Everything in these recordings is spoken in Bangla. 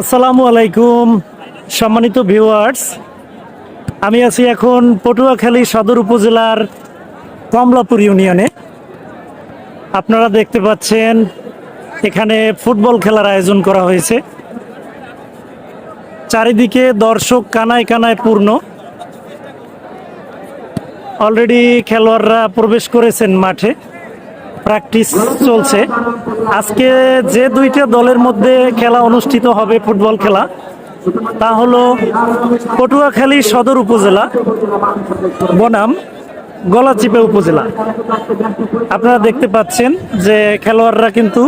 আসসালামু আলাইকুম, সম্মানিত ভিউয়ার্স আমি আছি এখন পটুয়াখালী সদর উপজেলার কমলাপুর ইউনিয়নে। আপনারা দেখতে পাচ্ছেন, এখানে ফুটবল খেলার আয়োজন করা হয়েছে। চারিদিকে দর্শক কানায় কানায় পূর্ণ। অলরেডি খেলোয়াড়রা প্রবেশ করেছেন মাঠে। প্র্যাকটিস চলছে। আজকে যে দুইটা দলের মধ্যে খেলা অনুষ্ঠিত হবে, ফুটবল খেলা, তা হলো পটুয়াখালী সদর উপজেলা, বনাম, গলাচিপে উপজেলা। আপনারা দেখতে পাচ্ছেন যে খেলোয়াড়রা কিন্তু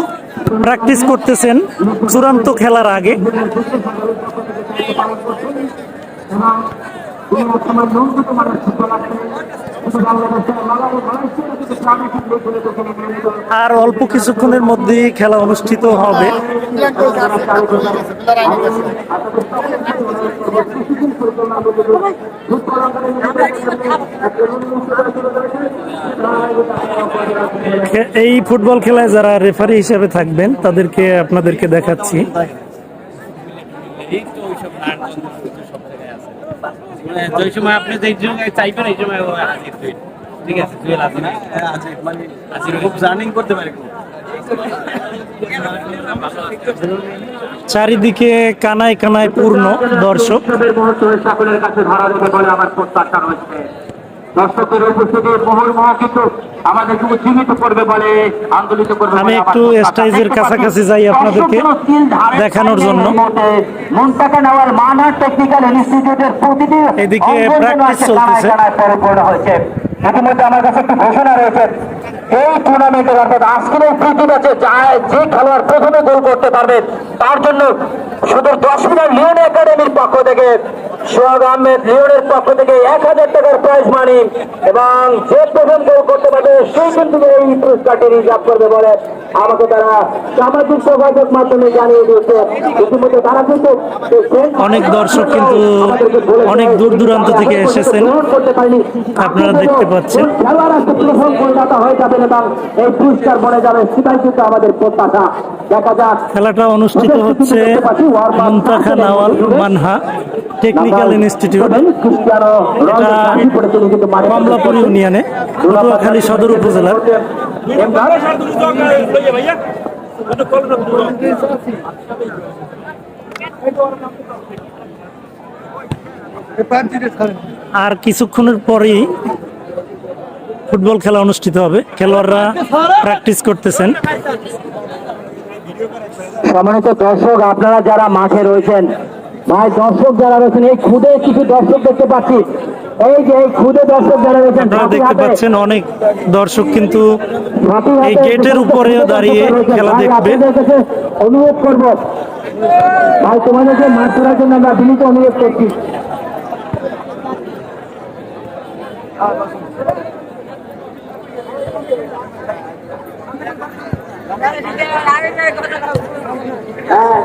প্র্যাকটিস করতেছেন চূড়ান্ত খেলার আগে। আর অল্প কিছুক্ষণের মধ্যেই খেলা অনুষ্ঠিত হবে। এই ফুটবল খেলায় যারা রেফারি হিসেবে থাকবেন, তাদেরকে আপনাদেরকে দেখাচ্ছি এই তো ওইসব হার সব জায়গায় আছে মানে যেই সময় আপনি যেই জায়গায় চাইবেন এই সময় হাজির ঠিক আছে জুয়েল আছে না আছে মানে আছে খুব জার্নিং করতে পারে চারিদিকে কানায় কানায় পূর্ণ দর্শক। সকলের কাছে ধরা যেতে বলে আমার প্রত্যাশা রয়েছে। দর্শকের উপস্থিতি কিন্তু আমাদেরকে উজ্জীবিত করবে বলে আন্দোলিত করবে আমি একটু। স্টেজের কাছাকাছি যাই আপনাদেরকে দেখানোর জন্য। মুন্তাকা নেওয়ার মানহাট টেকনিক্যাল ইনস্টিটিউটের প্রতিটি এদিকে কানায় চলতেছে। পরিপূর্ণ হয়েছে ইতিমধ্যে আমার কাছে একটি ঘোষণা রয়েছে। এই টুর্নামেন্টের অর্থাৎ আজকের এই প্রীতি ম্যাচে যা- খেলোয়াড় প্রথমে গোল করতে পারবে, তার জন্য শুধু দশ মিনিট লিওন একাডেমির পক্ষ থেকে, সোহাগ আহমেদ লিওনের পক্ষ থেকে এক হাজার টাকার প্রাইজ মানি এবং যে প্রথম গোল করতে পারবে কিন্তু এই পুরস্কারটি রিজার্ভ করবে বলে আমাকে তারা সামাজিক যোগাযোগ মাধ্যমে জানিয়ে দিয়েছে। ইতিমধ্যে তারা কিন্তু অনেক দর্শক কিন্তু অনেক দূর দূরান্ত থেকে এসেছেন। আপনারা দেখতে পাচ্ছেন। খেলোয়াড় আজকে প্রথম গোলদাতা হয়ে যাবেন এবং এই পুরস্কার বনে যাবে। সেটাই কিন্তু আমাদের প্রত্যাশা। দেখা যাক। খেলাটা অনুষ্ঠিত হচ্ছে নাওয়াল মানহা টেকনিক্যাল ইনস্টিটিউট। এটা কমলাপুর ইউনিয়নে। পটুয়াখালী সদর উপজেলার। আর কিছুক্ষণের পরেই ফুটবল খেলা অনুষ্ঠিত হবে। খেলোয়াড়রা প্র্যাকটিস করতেছেন। সম্মানিত দর্শক, আপনারা যারা মাঠে রয়েছেন ভাই দর্শক যারা রয়েছেন এই খুদে কিছু দর্শক দেখতে পাচ্ছি এই যে এই খুদে দর্শক যারা রয়েছেন আপনারা দেখতে পাচ্ছেন অনেক দর্শক কিন্তু এই গেটের উপরেও দাঁড়িয়ে খেলা দেখবে। অনুরোধ করব ভাই তোমাদেরকে মাঠ করার জন্য আমরা বিনীত অনুরোধ করছি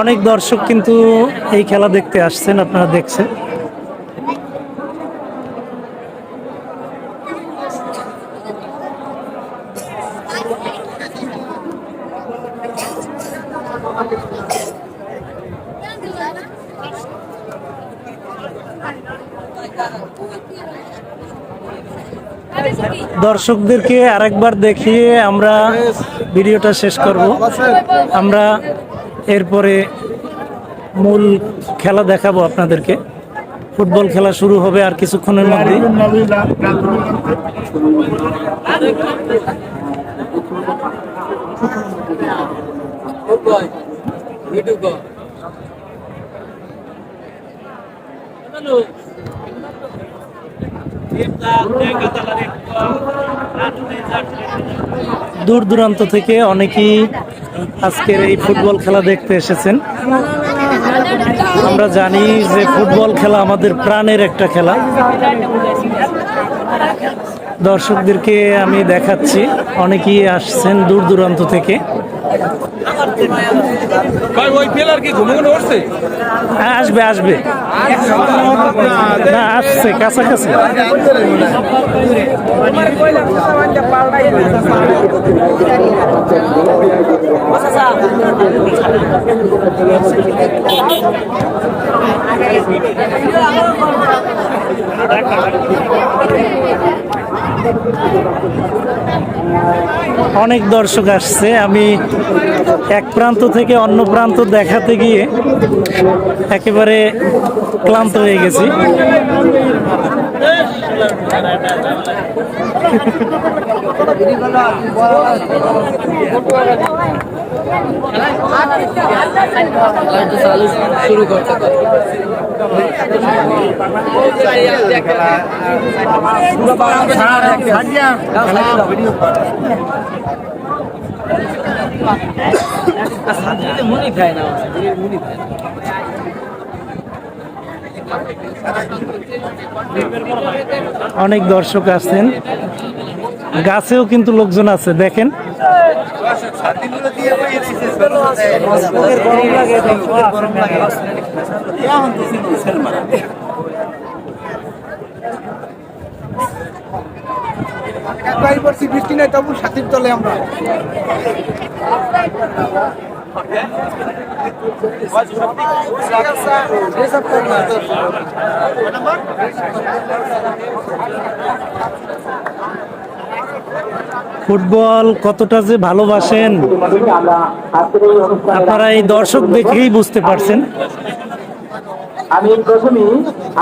অনেক দর্শক কিন্তু এই খেলা দেখতে আসছেন আপনারা দেখছেন। দর্শকদেরকে আরেকবার দেখিয়ে আমরা ভিডিওটা শেষ করব। আমরা এরপরে মূল খেলা দেখাবো আপনাদেরকে। ফুটবল খেলা শুরু হবে আর কিছুক্ষণের মধ্যে Kita, দূর দূরান্ত থেকে অনেকেই আজকের এই ফুটবল খেলা দেখতে এসেছেন। আমরা জানি যে ফুটবল খেলা আমাদের প্রাণের একটা খেলা। দর্শকদেরকে আমি দেখাচ্ছি, অনেকেই আসছেন দূর দূরান্ত থেকে। ওই প্লেয়ার কি ঘুমে ঘুমে উঠছে? হ্যাঁ, আসবে আসবে। না আসছে কাছাকাছি। অনেক দর্শক আসছে। আমি এক প্রান্ত থেকে অন্য প্রান্ত দেখাতে গিয়ে একেবারে ক্লান্ত হয়ে গেছি। অনেক দর্শক আসছেন। গাছেও কিন্তু লোকজন আছে দেখেন। সাথীর আমরা ফুটবল কতটা যে ভালোবাসেন, আপনারা এই দর্শক দেখেই বুঝতে পারছেন। আমি প্রথমেই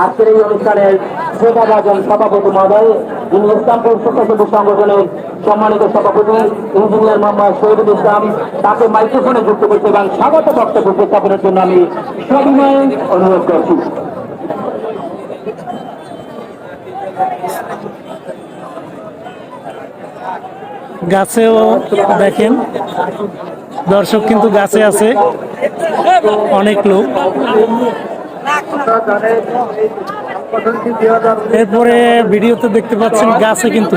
আজকের এই অনুষ্ঠানের শ্রোতাভাজন সভাপতি মহোদয়, যিনি ইসলামপুর স্বেচ্ছাসেবী সংগঠনের সম্মানিত সভাপতি, ইঞ্জিনিয়ার মোহাম্মদ শহীদুল ইসলাম, তাকে মাইক্রোফোনে যুক্ত করতে এবং স্বাগত বক্তব্য উপস্থাপনের জন্য আমি সবিনয় অনুরোধ করছি। গাছেও দেখেন, দর্শক কিন্তু গাছে আছে, অনেক লোক। এরপরে ভিডিওতে দেখতে পাচ্ছেন গাছে কিন্তু।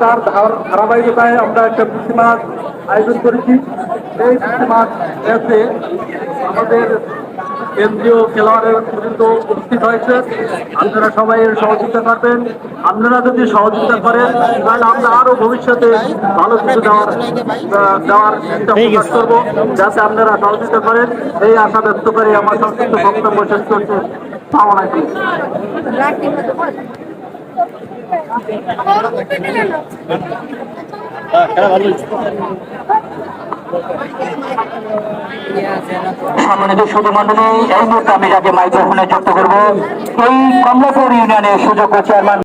তার ধারাবাহিকতায় আমরা একটা পুঁটি মাছ আয়োজন করেছি। এই মাছ আমাদের কেন্দ্রীয় খেলোয়াড়ের পর্যন্ত উপস্থিত হয়েছে। আপনারা সবাই এর সহযোগিতা করবেন। আপনারা যদি সহযোগিতা করেন তাহলে আমরা আরও ভবিষ্যতে ভালো কিছু দেওয়ার দেওয়ার চিন্তা প্রকাশ করব যাতে আপনারা সহযোগিতা করেন। এই আশা ব্যক্ত করে আমার সংক্ষিপ্ত বক্তব্য শেষ করতে সালাম আলাইকুম। সম্মানিত শুধু মন্ডলী এই মুহূর্তে আমি যাকে মাইক্রোফোনে যুক্ত করব। এই কমলাপুর ইউনিয়নের সুযোগ্য চেয়ারম্যান